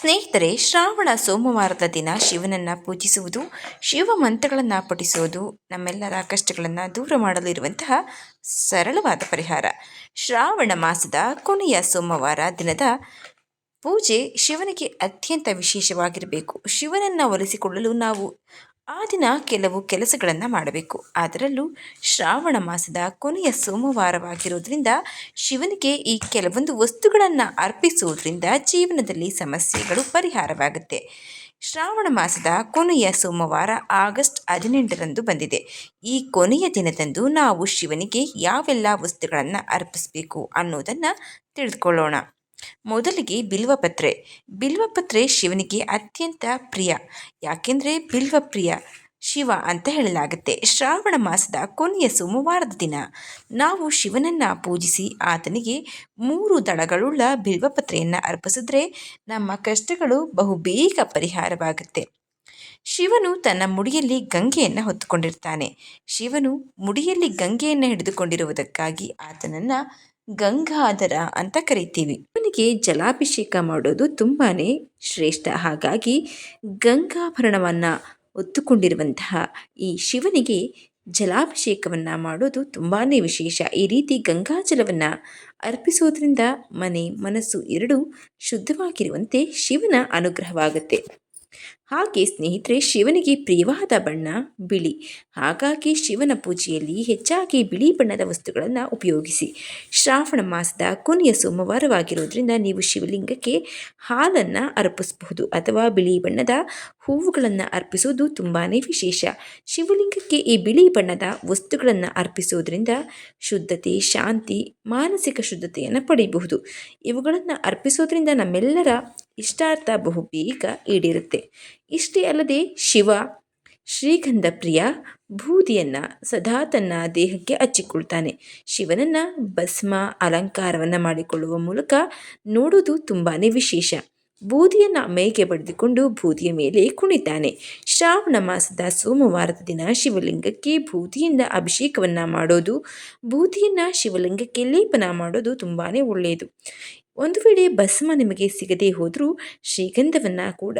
ಸ್ನೇಹಿತರೆ, ಶ್ರಾವಣ ಸೋಮವಾರದ ದಿನ ಶಿವನನ್ನು ಪೂಜಿಸುವುದು, ಶಿವ ಮಂತ್ರಗಳನ್ನು ಪಠಿಸುವುದು, ನಮ್ಮೆಲ್ಲರ ಕಷ್ಟಗಳನ್ನು ದೂರ ಮಾಡಲು ಇರುವಂತಹ ಸರಳವಾದ ಪರಿಹಾರ. ಶ್ರಾವಣ ಮಾಸದ ಕೊನೆಯ ಸೋಮವಾರ ದಿನದ ಪೂಜೆ ಶಿವನಿಗೆ ಅತ್ಯಂತ ವಿಶೇಷವಾಗಿರಬೇಕು. ಶಿವನನ್ನು ಒಲಿಸಿಕೊಳ್ಳಲು ನಾವು ಆ ದಿನ ಕೆಲವು ಕೆಲಸಗಳನ್ನು ಮಾಡಬೇಕು. ಅದರಲ್ಲೂ ಶ್ರಾವಣ ಮಾಸದ ಕೊನೆಯ ಸೋಮವಾರವಾಗಿರೋದ್ರಿಂದ ಶಿವನಿಗೆ ಈ ಕೆಲವೊಂದು ವಸ್ತುಗಳನ್ನು ಅರ್ಪಿಸುವುದರಿಂದ ಜೀವನದಲ್ಲಿ ಸಮಸ್ಯೆಗಳು ಪರಿಹಾರವಾಗುತ್ತೆ. ಶ್ರಾವಣ ಮಾಸದ ಕೊನೆಯ ಸೋಮವಾರ ಆಗಸ್ಟ್ ಹದಿನೆಂಟರಂದು ಬಂದಿದೆ. ಈ ಕೊನೆಯ ದಿನದಂದು ನಾವು ಶಿವನಿಗೆ ಯಾವೆಲ್ಲ ವಸ್ತುಗಳನ್ನು ಅರ್ಪಿಸಬೇಕು ಅನ್ನೋದನ್ನು ತಿಳಿದುಕೊಳ್ಳೋಣ. ಮೊದಲಿಗೆ ಬಿಲ್ವಪತ್ರೆ. ಬಿಲ್ವಪತ್ರೆ ಶಿವನಿಗೆ ಅತ್ಯಂತ ಪ್ರಿಯ. ಯಾಕೆಂದರೆ ಬಿಲ್ವಪ್ರಿಯ ಶಿವ ಅಂತ ಹೇಳಲಾಗುತ್ತೆ. ಶ್ರಾವಣ ಮಾಸದ ಕೊನೆಯ ಸೋಮವಾರದ ದಿನ. ನಾವು ಶಿವನನ್ನು ಪೂಜಿಸಿ ಆತನಿಗೆ ಮೂರು ದಳಗಳುಳ್ಳ ಬಿಲ್ವಪತ್ರೆಯನ್ನು ಅರ್ಪಿಸಿದ್ರೆ ನಮ್ಮ ಕಷ್ಟಗಳು ಬಹು ಬೇಗ ಪರಿಹಾರವಾಗುತ್ತೆ. ಶಿವನು ತನ್ನ ಮುಡಿಯಲ್ಲಿ ಗಂಗೆಯನ್ನು ಹೊತ್ತುಕೊಂಡಿರ್ತಾನೆ. ಶಿವನು ಮುಡಿಯಲ್ಲಿ ಗಂಗೆಯನ್ನು ಹಿಡಿದುಕೊಂಡಿರುವುದಕ್ಕಾಗಿ ಆತನನ್ನು ಗಂಗಾಧರ ಅಂತ ಕರಿತೀವಿ. ಅವನಿಗೆ ಜಲಾಭಿಷೇಕ ಮಾಡೋದು ತುಂಬಾ ಶ್ರೇಷ್ಠ. ಹಾಗಾಗಿ ಗಂಗಾಭರಣವನ್ನು ಒತ್ತುಕೊಂಡಿರುವಂತಹ ಈ ಶಿವನಿಗೆ ಜಲಾಭಿಷೇಕವನ್ನು ಮಾಡೋದು ತುಂಬಾ ವಿಶೇಷ. ಈ ರೀತಿ ಗಂಗಾಜಲವನ್ನು ಅರ್ಪಿಸೋದ್ರಿಂದ ಮನೆ, ಮನಸ್ಸು ಎರಡೂ ಶುದ್ಧವಾಗಿರುವಂತೆ ಶಿವನ ಅನುಗ್ರಹವಾಗುತ್ತೆ. ಹಾಗೆ ಸ್ನೇಹಿತರೆ, ಶಿವನಿಗೆ ಪ್ರಿಯವಾದ ಬಣ್ಣ ಬಿಳಿ. ಹಾಗಾಗಿ ಶಿವನ ಪೂಜೆಯಲ್ಲಿ ಹೆಚ್ಚಾಗಿ ಬಿಳಿ ಬಣ್ಣದ ವಸ್ತುಗಳನ್ನು ಉಪಯೋಗಿಸಿ. ಶ್ರಾವಣ ಮಾಸದ ಕೊನೆಯ ಸೋಮವಾರವಾಗಿರೋದ್ರಿಂದ ನೀವು ಶಿವಲಿಂಗಕ್ಕೆ ಹಾಲನ್ನು ಅರ್ಪಿಸಬಹುದು ಅಥವಾ ಬಿಳಿ ಬಣ್ಣದ ಹೂವುಗಳನ್ನು ಅರ್ಪಿಸುವುದು ತುಂಬಾ ವಿಶೇಷ. ಶಿವಲಿಂಗಕ್ಕೆ ಈ ಬಿಳಿ ಬಣ್ಣದ ವಸ್ತುಗಳನ್ನು ಅರ್ಪಿಸುವುದರಿಂದ ಶುದ್ಧತೆ, ಶಾಂತಿ, ಮಾನಸಿಕ ಶುದ್ಧತೆಯನ್ನು ಪಡೆಯಬಹುದು ಇವುಗಳನ್ನು ಅರ್ಪಿಸೋದ್ರಿಂದ ನಮ್ಮೆಲ್ಲರ ಇಷ್ಟಾರ್ಥ ಬಹು ಬೇಗ ಈಡೇರುತ್ತೆ. ಇಷ್ಟೇ ಅಲ್ಲದೆ ಶಿವ ಶ್ರೀಗಂಧ ಪ್ರಿಯ ಬೂದಿಯನ್ನು ಸದಾ ತನ್ನ ದೇಹಕ್ಕೆ ಹಚ್ಚಿಕೊಳ್ತಾನೆ. ಶಿವನನ್ನು ಭಸ್ಮ, ಅಲಂಕಾರವನ್ನು ಮಾಡಿಕೊಳ್ಳುವ ಮೂಲಕ ನೋಡೋದು ತುಂಬಾ ವಿಶೇಷ. ಬೂದಿಯನ್ನು ಮೈಗೆ ಬಡಿದುಕೊಂಡು ಬೂದಿಯ ಮೇಲೆ ಕುಣಿತಾನೆ. ಶ್ರಾವಣ ಮಾಸದ ಸೋಮವಾರದ ದಿನ ಶಿವಲಿಂಗಕ್ಕೆ ಬೂದಿಯಿಂದ ಅಭಿಷೇಕವನ್ನು ಮಾಡೋದು ಬೂದಿಯನ್ನು ಶಿವಲಿಂಗಕ್ಕೆ ಲೇಪನ ಮಾಡೋದು ತುಂಬಾ ಒಳ್ಳೆಯದು. ಒಂದು ವೇಳೆ ಭಸ್ಮ ನಿಮಗೆ ಸಿಗದೇ ಹೋದರೂ ಶ್ರೀಗಂಧವನ್ನು ಕೂಡ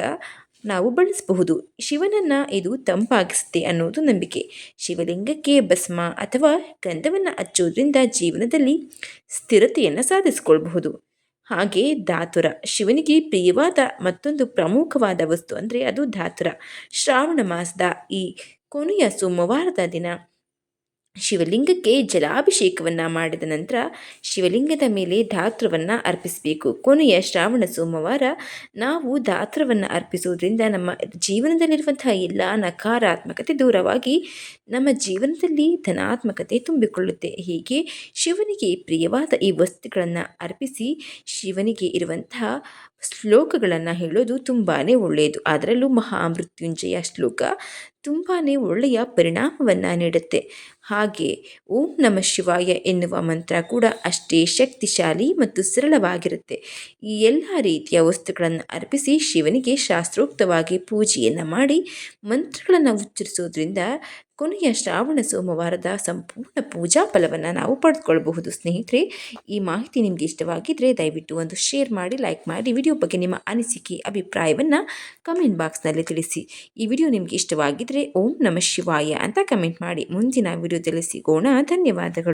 ನಾವು ಬಳಸಬಹುದು. ಶಿವನನ್ನು ಇದು ತಂಪಾಗಿಸುತ್ತೆ ಅನ್ನೋದು ನಂಬಿಕೆ. ಶಿವಲಿಂಗಕ್ಕೆ ಭಸ್ಮ ಅಥವಾ ಗಂಧವನ್ನು ಹಚ್ಚೋದ್ರಿಂದ ಜೀವನದಲ್ಲಿ ಸ್ಥಿರತೆಯನ್ನು ಸಾಧಿಸಿಕೊಳ್ಬಹುದು. ಹಾಗೆ ಧಾತುರ. ಶಿವನಿಗೆ ಪ್ರಿಯವಾದ ಮತ್ತೊಂದು ಪ್ರಮುಖವಾದ ವಸ್ತು ಅಂದರೆ ಅದು ಧಾತುರ. ಶ್ರಾವಣ ಮಾಸದ ಈ ಕೊನೆಯ ಸೋಮವಾರದ ದಿನ ಶಿವಲಿಂಗಕ್ಕೆ ಜಲಾಭಿಷೇಕವನ್ನು ಮಾಡಿದ ನಂತರ ಶಿವಲಿಂಗದ ಮೇಲೆ ಧಾತ್ರವನ್ನು ಅರ್ಪಿಸಬೇಕು. ಕೊನೆಯ ಶ್ರಾವಣ ಸೋಮವಾರ ನಾವು ಧಾತ್ರವನ್ನು ಅರ್ಪಿಸುವುದರಿಂದ ನಮ್ಮ ಜೀವನದಲ್ಲಿರುವಂತಹ ಎಲ್ಲ ನಕಾರಾತ್ಮಕತೆ ದೂರವಾಗಿ ನಮ್ಮ ಜೀವನದಲ್ಲಿ ಧನಾತ್ಮಕತೆ ತುಂಬಿಕೊಳ್ಳುತ್ತೆ. ಹೀಗೆ ಶಿವನಿಗೆ ಪ್ರಿಯವಾದ ಈ ವಸ್ತುಗಳನ್ನು ಅರ್ಪಿಸಿ ಶಿವನಿಗೆ ಇರುವಂತಹ ಶ್ಲೋಕಗಳನ್ನು ಹೇಳೋದು ತುಂಬಾ ಒಳ್ಳೆಯದು ಅದರಲ್ಲೂ ಮಹಾಮೃತ್ಯುಂಜಯ ಶ್ಲೋಕ ತುಂಬಾ ಒಳ್ಳೆಯ ಪರಿಣಾಮವನ್ನು ನೀಡುತ್ತೆ. ಹಾಗೆ ಓಂ ನಮ ಶಿವಾಯ ಎನ್ನುವ ಮಂತ್ರ ಕೂಡ ಅಷ್ಟೇ ಶಕ್ತಿಶಾಲಿ ಮತ್ತು ಸರಳವಾಗಿರುತ್ತೆ. ಈ ಎಲ್ಲ ರೀತಿಯ ವಸ್ತುಗಳನ್ನು ಅರ್ಪಿಸಿ ಶಿವನಿಗೆ ಶಾಸ್ತ್ರೋಕ್ತವಾಗಿ ಪೂಜೆಯನ್ನು ಮಾಡಿ ಮಂತ್ರಗಳನ್ನು ಉಚ್ಚರಿಸೋದ್ರಿಂದ ಕೊನೆಯ ಶ್ರಾವಣ ಸೋಮವಾರದ ಸಂಪೂರ್ಣ ಪೂಜಾ ಫಲವನ್ನು ನಾವು ಪಡೆದುಕೊಳ್ಬಹುದು, ಸ್ನೇಹಿತರೆ. ಈ ಮಾಹಿತಿ ನಿಮಗೆ ಇಷ್ಟವಾಗಿದ್ದರೆ ದಯವಿಟ್ಟು ಒಂದು ಶೇರ್ ಮಾಡಿ, ಲೈಕ್ ಮಾಡಿ. ವಿಡಿಯೋ ಬಗ್ಗೆ ನಿಮ್ಮ ಅನಿಸಿಕೆ, ಅಭಿಪ್ರಾಯವನ್ನು ಕಮೆಂಟ್ ಬಾಕ್ಸ್ನಲ್ಲಿ ತಿಳಿಸಿ. ಈ ವಿಡಿಯೋ ನಿಮಗೆ ಇಷ್ಟವಾಗಿದ್ದರೆ ಓಂ ನಮ ಶಿವಾಯ ಅಂತ ಕಮೆಂಟ್ ಮಾಡಿ. ಮುಂದಿನ ವಿಡಿಯೋದಲ್ಲಿ ಸಿಗೋಣ. ಧನ್ಯವಾದಗಳು.